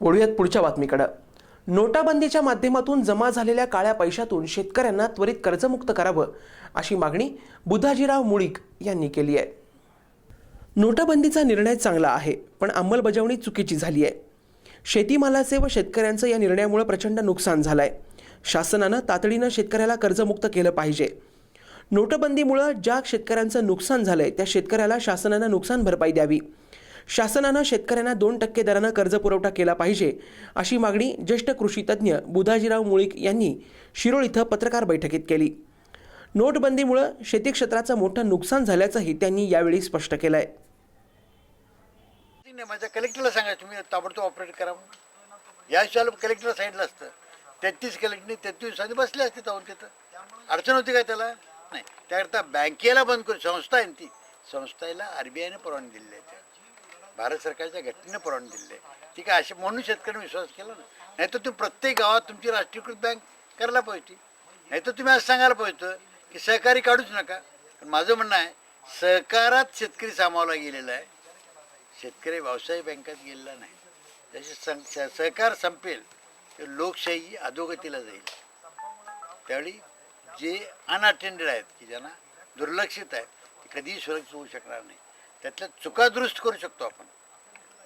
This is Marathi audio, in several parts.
वळूयात पुढच्या बातमीकडं. नोटाबंदीच्या माध्यमातून जमा झालेल्या काळ्या पैशातून शेतकऱ्यांना त्वरित कर्जमुक्त करावं अशी मागणी बुधाजीराव मुळीक यांनी केली आहे. नोटाबंदीचा निर्णय चांगला आहे पण अंमलबजावणी चुकीची झाली आहे. शेतीमालाचे व शेतकऱ्यांचं या निर्णयामुळे प्रचंड नुकसान झालं आहे शासनानं तातडीनं शेतकऱ्याला कर्जमुक्त केलं पाहिजे. नोटबंदीमुळं ज्या शेतकऱ्यांचं नुकसान झालं आहे त्या शेतकऱ्याला शासनानं नुकसान भरपाई द्यावी. शासनानं शेतकऱ्यांना दोन टक्के दरानं कर्ज पुरवठा केला पाहिजे अशी मागणी ज्येष्ठ कृषी तज्ज्ञ बुधाजीराव मुळीक यांनी शिरोळ इथं पत्रकार बैठकीत केली. नोटबंदीमुळं शेती क्षेत्राचं मोठं नुकसान झाल्याचंही त्यांनी यावेळी स्पष्ट केलं आहे माझ्या कलेक्टरला सांगा तुम्ही ताबडतोब ऑपरेट करा म्हणून. या कलेक्टरला सांगितलं असतं. तेहतीस कलेक्टरने तेहतीस दिवसांनी बसले असते जाऊन तिथं. अडचण होती काय त्याला? नाही. त्याकरता बँकेला बंद करू संस्था आहे ती. संस्थेला आर बी आयने परवानगी दिली आहे. त्या भारत सरकारच्या घटनेनं परवानगी ठीक आहे. ती काय असे म्हणून शेतकऱ्यांनी विश्वास केला ना. नाही तर तुम्ही प्रत्येक गावात तुमची राष्ट्रीयकृत बँक करायला पाहिजे. नाही तर तुम्ही असं सांगायला पाहिजे की सहकारी काढूच नका. पण माझं म्हणणं आहे सहकारात शेतकरी सामावला गेलेला आहे. शेतकरी व्यावसायिक बँकात गेलेला नाही. जसे सं सहकार संपेल तर लोकशाही अधोगतीला जाईल. त्यावेळी जे अनअटेंडेड आहेत की ज्यांना दुर्लक्षित आहेत ते कधीही सुरक्षित होऊ शकणार नाही. त्यातल्या चुका दुरुस्त करू शकतो आपण.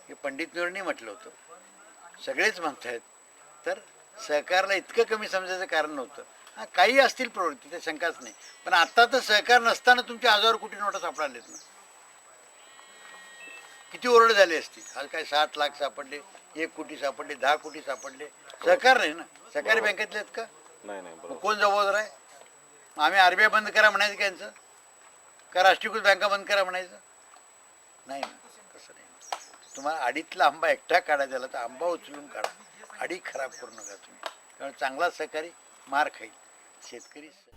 हे पंडित नेहरूंनी म्हटलं होतं. सगळेच म्हणतायत तर सहकारला इतकं कमी समजायचं कारण नव्हतं. हां काही असतील प्रवृत्ती त्या शंकाच नाही. पण आता तर सहकार नसताना तुमचे हजार कोटी नोटा सापडालेत ना? किती ओरड झाली असती आज काय साठ लाख सापडले एक कोटी सापडले दहा कोटी सापडले. सहकार नाही ना? सहकारी बँकेतले आहेत का? नाही नाही मग कोण जबाबदार आहे? मग आम्ही आरबीआय बंद करा म्हणायचं का यांचं? का राष्ट्रीयकृत बँका बंद करा म्हणायचं? नाही ना तसं नाही. तुम्हाला आडीतला आंबा एकटा काढा त्याला तर आंबा उचलून काढा. आडी खराब करू नका तुम्ही. कारण चांगला सहकारी मार खाईल. शेतकरी